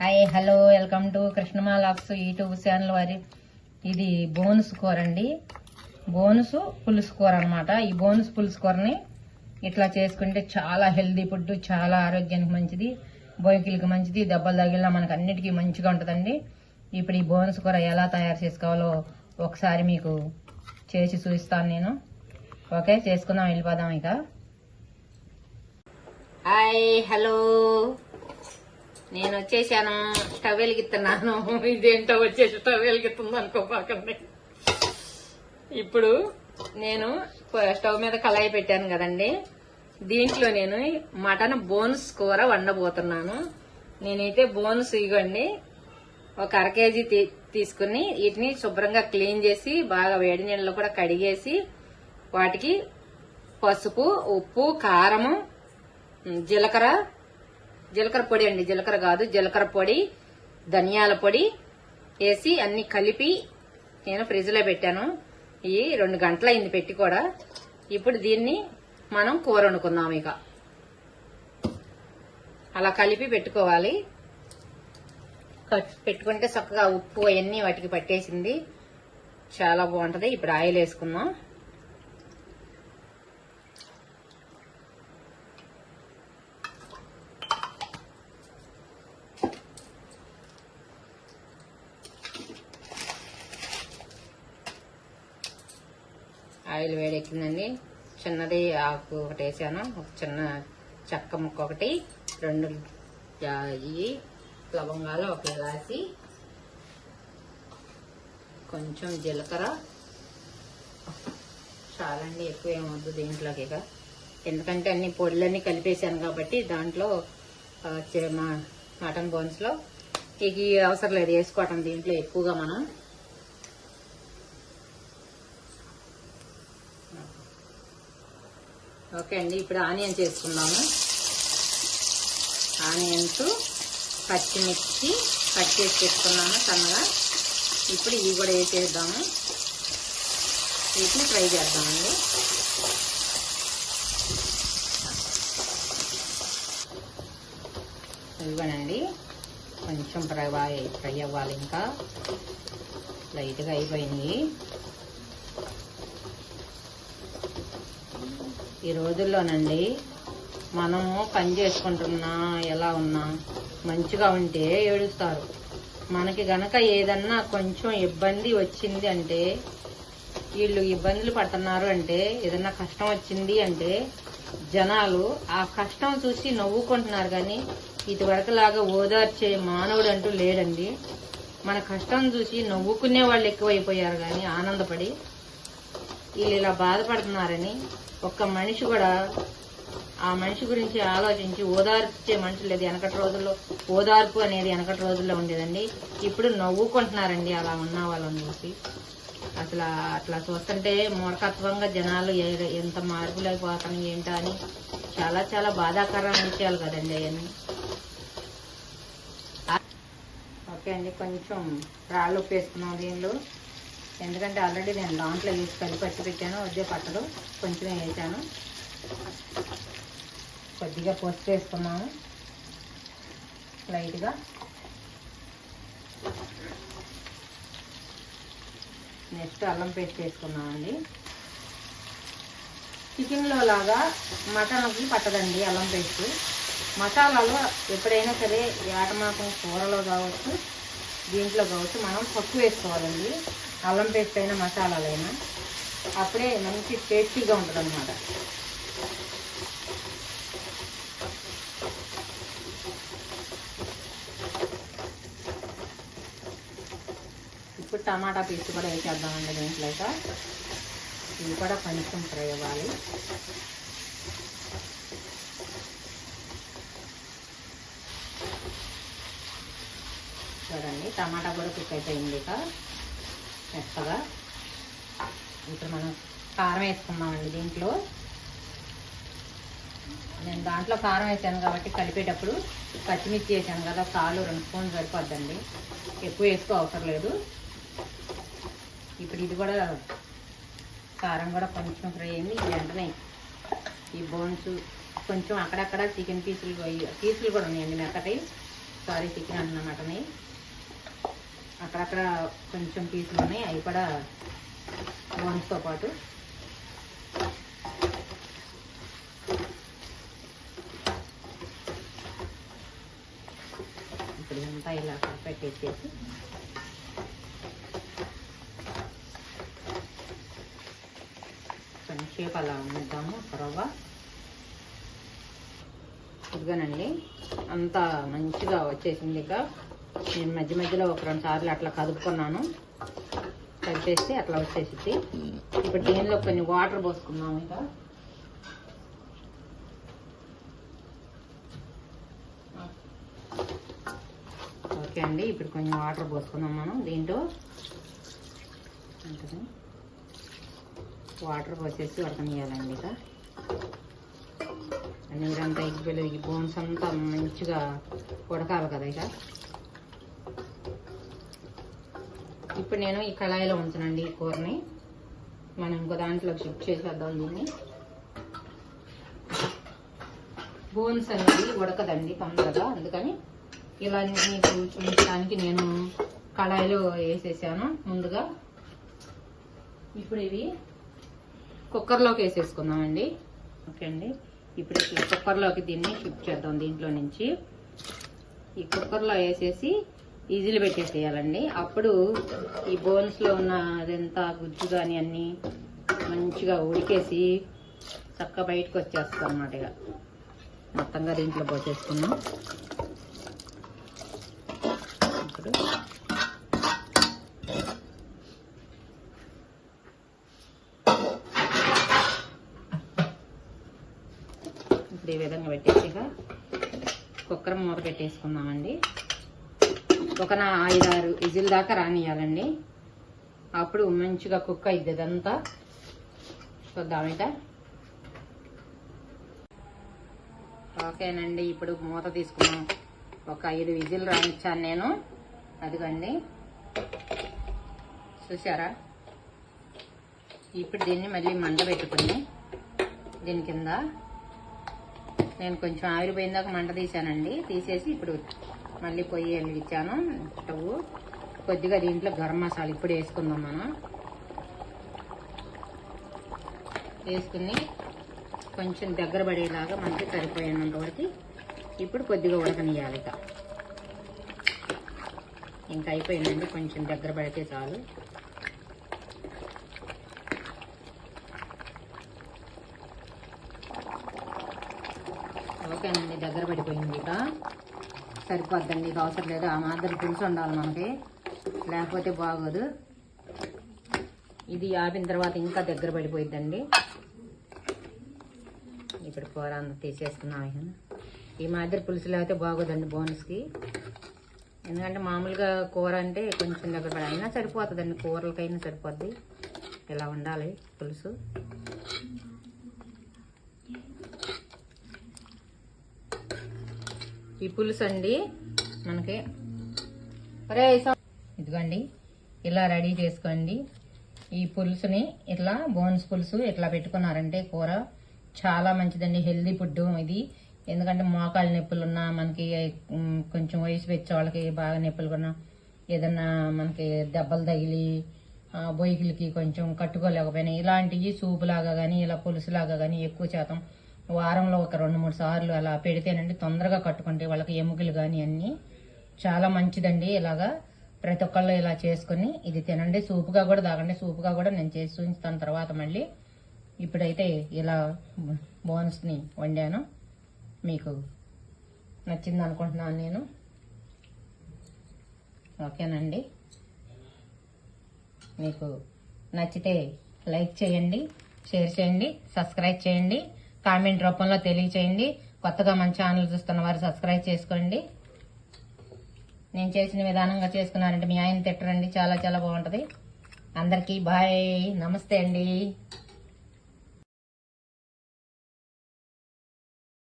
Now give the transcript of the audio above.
Hi hello welcome to కృష్ణమా లాక్స్ YouTube channel వారి. ఇది బోనస్ కూర అండి. బోనస్ పులుసు కూర అనమాట ఈ బోనస్ పులుసు కూరని ఇట్లా చేసుకుంటే చాలా హెల్దీ ఫుడ్ చాలా ఆరోగ్యానికి మంచిది బోయకిలకి మంచిది దెబ్బలు తగిలినా మనకు అన్నిటికీ మంచిగా ఉంటుందండి. ఇప్పుడు ఈ బోనస్ కూర ఎలా తయారు చేసుకోవాలో ఒకసారి మీకు చేసి చూపిస్తాను నేను. ఓకే చేసుకుందాం వెళ్ళిపోదాం ఇక. Hi hello. నేను వచ్చేసాను స్టవ్ వెలిగిస్తున్నాను ఇదేంటో వచ్చేసి స్టవ్ వెలిగిస్తుంది అనుకోపాకండి ఇప్పుడు నేను స్టవ్ మీద కళాయి పెట్టాను కదండి. దీంట్లో నేను మటన్ బోన్స్ కూర వండబోతున్నాను. నేనైతే బోన్స్ ఇవ్వండి. ఒక అర కేజీ తీ- తీసుకుని వీటిని శుభ్రంగా క్లీన్ చేసి బాగా వేడి నీళ్ళలో కూడా కడిగేసి వాటికి పసుపు ఉప్పు కారము జీలకర్ర జీలకర్ర పొడి అండి జీలకర్ర కాదు జీలకర్ర పొడి ధనియాల పొడి వేసి అన్ని కలిపి నేను ఫ్రిడ్జ్లో పెట్టాను. ఈ రెండు గంటలైంది పెట్టి కూడా. ఇప్పుడు దీన్ని మనం కూర వండుకుందాం ఇక. అలా కలిపి పెట్టుకోవాలి. పెట్టుకుంటే చక్కగా ఉప్పు అవన్నీ వాటికి పట్టేసింది. చాలా బాగుంటది. ఇప్పుడు ఆయిల్ వేసుకుందాం ఆయిల్ వేడెక్కిందండి చిన్నది ఆకు ఒకటి వేసాను. ఒక చిన్న చెక్క ముక్క ఒకటి రెండు జా- ఇవి లవంగాలు ఒక ఇలాచి కొంచెం జీలకర్ర. చాలండి ఎక్కువ ఏమొద్దు దీంట్లోకి ఇక. ఎందుకంటే అన్ని పొడులన్నీ కలిపేసాను కాబట్టి దాంట్లో మా- మటన్ బోన్స్లో ఇక అవసరం లేదు వేసుకోవటం దీంట్లో ఎక్కువగా మనం. ఓకే అండి ఇప్పుడు ఆనియన్స్ చేసుకున్నాము. ఆనియన్స్ పచ్చిమిర్చి కట్ చేసి పెట్టుకున్నాము సన్నగా. ఇప్పుడు ఇవి కూడా వేసేద్దాము వీటిని ఫ్రై చేద్దామండి. ఇవ్వనండి కొంచెం ఫ్రై ఫ్రై అవ్వాలి ఇంకా. లైట్గా అయిపోయినాయి ఈ రోజుల్లోనండి మనము పని చేసుకుంటున్నా ఎలా ఉన్నా మంచిగా ఉంటే ఏడుస్తారు. మనకి గనక ఏదన్నా కొంచెం ఇబ్బంది వచ్చింది అంటే వీళ్ళు ఇబ్బందులు పడుతున్నారు అంటే ఏదన్నా కష్టం వచ్చింది అంటే జనాలు ఆ కష్టం చూసి నవ్వుకుంటున్నారు కానీ ఇదివరకులాగా ఓదార్చే మానవుడు అంటూ లేడండి. మన కష్టం చూసి నవ్వుకునే వాళ్ళు ఎక్కువైపోయారు కానీ ఆనందపడి వీళ్ళు ఇలా బాధపడుతున్నారని ఒక్క మనిషి కూడా ఆ మనిషి గురించి ఆలోచించి ఓదార్చే మనుషులు లేదు. వెనకటి రోజుల్లో ఓదార్పు అనేది వెనకటి రోజుల్లో ఉండేదండి. ఇప్పుడు నవ్వుకుంటున్నారండి అలా ఉన్న వాళ్ళని చూసి. అసలు అట్లా చూస్తుంటే మూర్ఖత్వంగా జనాలు ఎంత మార్పులు ఏంటో అని చాలా చాలా బాధాకరమైన విషయాలు కదండి అవన్నీ. ఓకే అండి కొంచెం రాళ్ళు ఉప్పేసుకున్నాం దీనిలో. ఎందుకంటే ఆల్రెడీ నేను దాంట్లో వేసి కలిపి పెట్టాను వద్దే పట్టలు కొంచెం వేసాను. కొద్దిగా పసుపు వేసుకున్నాము లైట్గా. నెక్స్ట్ అల్లం పేస్ట్ వేసుకున్నామండి చికెన్లో లాగా మటన్కి పట్టదండి అల్లం పేస్ట్. మసాలాలో ఎప్పుడైనా సరే ఏటమాకం కూరలో కావచ్చు దీంట్లో కావచ్చు మనం పప్పు వేసుకోవాలండి. అల్లం పేస్ట్ అయినా మసాలాలైనా అప్పుడే మంచి టేస్టీగా ఉంటుంది అనమాట ఇప్పుడు టమాటా పీస్ కూడా వేసేద్దామండి దీంట్లో ఇక. ఇవి కూడా కొంచెం ఫ్రై అవ్వాలి. చూడండి టమాటా కూడా కుక్ అయిపోయింది ఇక. మెత్తగా ఇప్పుడు మనం కారం వేసుకుందామండి దీంట్లో. నేను దాంట్లో కారం వేసాను కాబట్టి కలిపేటప్పుడు పచ్చిమిర్చి వేసాను కదా కాలు రెండు స్పూన్లు సరిపోద్దండి. ఎక్కువ వేసుకో అవసరం లేదు. ఇప్పుడు ఇది కూడా కారం కూడా కొంచెం ఫ్రై అయింది. ఇది వెంటనే ఈ బోన్స్ కొంచెం అక్కడక్కడ చికెన్ పీసులు పీసులు కూడా ఉన్నాయండి మెత్తటి. సారీ చికెన్ అన్న మటన్ అక్కడక్కడ కొంచెం పీసులు ఉన్నాయి అవి కూడా బోన్స్తో పాటు. ఇప్పుడు ఇదంతా ఇలా పెట్టేసేసి. కొంచెంసేపు అలా ఉందాము రవ్వ ఇదిగోనండి అంతా మంచిగా వచ్చేసింది ఇక నేను మధ్య మధ్యలో ఒక రెండు సార్లు అట్లా కదుపుకున్నాను. కలిపేసి అట్లా వచ్చేసింది ఇప్పుడు దీనిలో కొన్ని వాటర్ పోసుకున్నాము ఇక. ఓకే అండి ఇప్పుడు కొంచెం వాటర్ పోసుకుందాం మనం. దీంట్లో ఉంటుంది వాటర్ పోసేసి ఉడకనియాలండి ఇక. నీరంతా ఎగ్గిపోయి ఈ బోన్స్ అంతా మంచిగా ఉడకాలి కదా ఇక. ఇప్పుడు నేను ఈ కళాయిలో ఉంచనండి ఈ కూరని. మనం ఇంకో దాంట్లో షిఫ్ట్ చేసేద్దాం దీన్ని. బోన్స్ అనేది ఉడకదండి తొందరగా. అందుకని ఇలా మీకు చూపించడానికి నేను కళాయిలో వేసేసాను ముందుగా. ఇప్పుడు ఇవి కుక్కర్లోకి వేసేసుకుందామండి. ఓకే అండి. ఇప్పుడు కుక్కర్లోకి దీన్ని షిఫ్ట్ చేద్దాం దీంట్లో నుంచి. ఈ కుక్కర్లో వేసేసి ఈజీలు పెట్టేసేయాలండి. అప్పుడు ఈ బోన్స్లో ఉన్న అదంతా గుజ్జు కానీ అన్నీ మంచిగా ఉడికేసి చక్కగా బయటకు వచ్చేస్తాం అన్నమాట ఇక. మొత్తంగా దీంట్లో పోసేసుకున్నాం ఇప్పుడు ఇప్పుడు ఈ విధంగా పెట్టేసిగా కుక్కర్ మూత పెట్టేసుకుందామండి. ఒక నా ఆరు విజిల్ దాకా రానియాలండి అప్పుడు మంచిగా కుక్ అయింది ఇదంతా చూద్దామిట ఓకేనండి ఇప్పుడు మూత తీసుకున్నాం. ఒక ఐదు విజిల్ రానిచ్చాను నేను. అదిగండి. చూసారా ఇప్పుడు దీన్ని మళ్ళీ మంట పెట్టుకుని దీని కింద. నేను కొంచెం ఆవిరిపోయిందాక మంట తీసానండి తీసేసి ఇప్పుడు మళ్ళీ పొయ్యి వెలిగించాను స్టవ్ కొద్దిగా దీంట్లో గరం మసాలా ఇప్పుడు వేసుకుందాం మనం. వేసుకుని కొంచెం దగ్గర పడేలాగా మనకి సరిపోయినంత వరకు ఇప్పుడు కొద్దిగా ఉడకనియాలి ఇక. ఇంకా అయిపోయిందండి కొంచెం దగ్గర పడితే చాలు. ఓకేనండి దగ్గర పడిపోయింది ఇక. సరిపోద్దండి ఇక అవసరం లేదు. ఆ మాత్రం పులుసు ఉండాలి మనకి. లేకపోతే బాగోదు. ఇది ఆపిన తర్వాత ఇంకా దగ్గర పడిపోయిద్దండి. ఇప్పుడు కూర అంతా తీసేసుకున్నాం ఈ మాదిరి పులుసు లేకపోతే బాగోదండి బోనస్కి. ఎందుకంటే మామూలుగా కూర అంటే కొంచెం దగ్గర పడి అయినా సరిపోతుందండి కూరలకైనా సరిపోద్ది. ఇలా ఉండాలి పులుసు. ఈ పులుసు అండి. మనకి ఇదిగోండి ఇలా రెడీ చేసుకోండి. ఈ పులుసుని ఇట్లా బోన్స్ పులుసు ఇట్లా పెట్టుకున్నారంటే కూర చాలా మంచిదండి హెల్దీ ఫుడ్ ఇది. ఎందుకంటే మోకాళ్ళ నొప్పులు ఉన్నా మనకి కొంచెం వయసు వచ్చే వాళ్ళకి బాగా నొప్పులు కొన్నా ఏదన్నా మనకి దెబ్బలు తగిలి బొయ్యిలకి కొంచెం కట్టుకోలేకపోయినా ఇలాంటివి సూపు లాగా కానీ ఇలా పులుసు లాగా కానీ ఎక్కువ శాతం వారంలో ఒక రెండు మూడు సార్లు అలా పెడితేనండి తొందరగా కట్టుకుంటే వాళ్ళకి ఎముకలు కానీ అన్నీ చాలా మంచిదండి. ఇలాగా ప్రతి ఒక్కళ్ళు ఇలా చేసుకుని ఇది తినండి. సూపుగా కూడా తాగండి. సూపుగా కూడా నేను చేసి చూపిస్తాను తర్వాత మళ్ళీ. ఇప్పుడైతే ఇలా బోన్స్ని వండాను. మీకు నచ్చింది అనుకుంటున్నాను నేను. ఓకేనండి. మీకు నచ్చితే లైక్ చేయండి షేర్ చేయండి సబ్స్క్రైబ్ చేయండి. కామెంట్ రూపంలో తెలియచేయండి. కొత్తగా మన ఛానల్ చూస్తున్న వారు సబ్స్క్రైబ్ చేసుకోండి. నేను చేసిన విధానంగా చేసుకున్నానంటే మీ ఆయన తిట్టరండి. చాలా చాలా బాగుంటుంది. అందరికీ బాయ్. నమస్తే అండి.